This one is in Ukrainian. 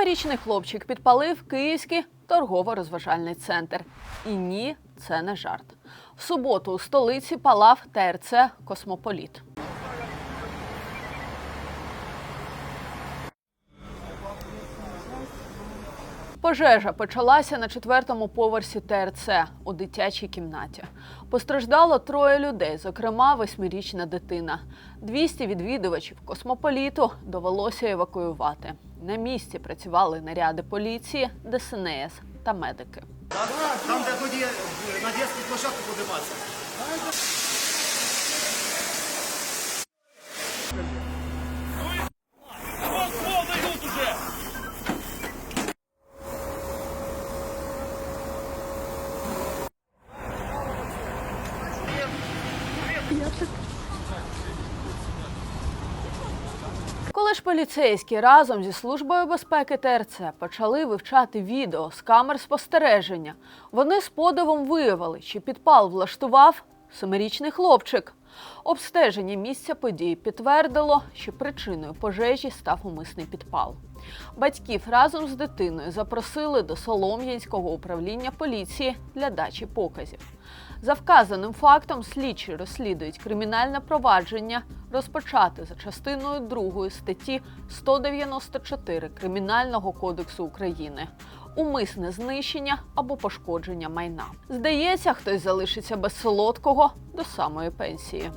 Семирічний хлопчик підпалив київський торгово-розважальний центр. І ні, це не жарт. В суботу у столиці палав ТРЦ Космополіт. Пожежа почалася на четвертому поверсі ТРЦ у дитячій кімнаті. Постраждало троє людей, зокрема восьмирічна дитина. 200 відвідувачів космополіту довелося евакуювати. На місці працювали наряди поліції, ДСНС та медики. Там, де тоді на дитячу площадку подиматися. Коли ж поліцейські разом зі службою безпеки ТРЦ почали вивчати відео з камер спостереження, вони з подивом виявили, чи підпал влаштував семирічний хлопчик. Обстеження місця події підтвердило, що причиною пожежі став умисний підпал. Батьків разом з дитиною запросили до Солом'янського управління поліції для дачі показів. За вказаним фактом слідчі розслідують кримінальне провадження, розпочати за частиною 2 статті 194 Кримінального кодексу України. Умисне знищення або пошкодження майна. Здається, хтось залишиться без солодкого до самої пенсії.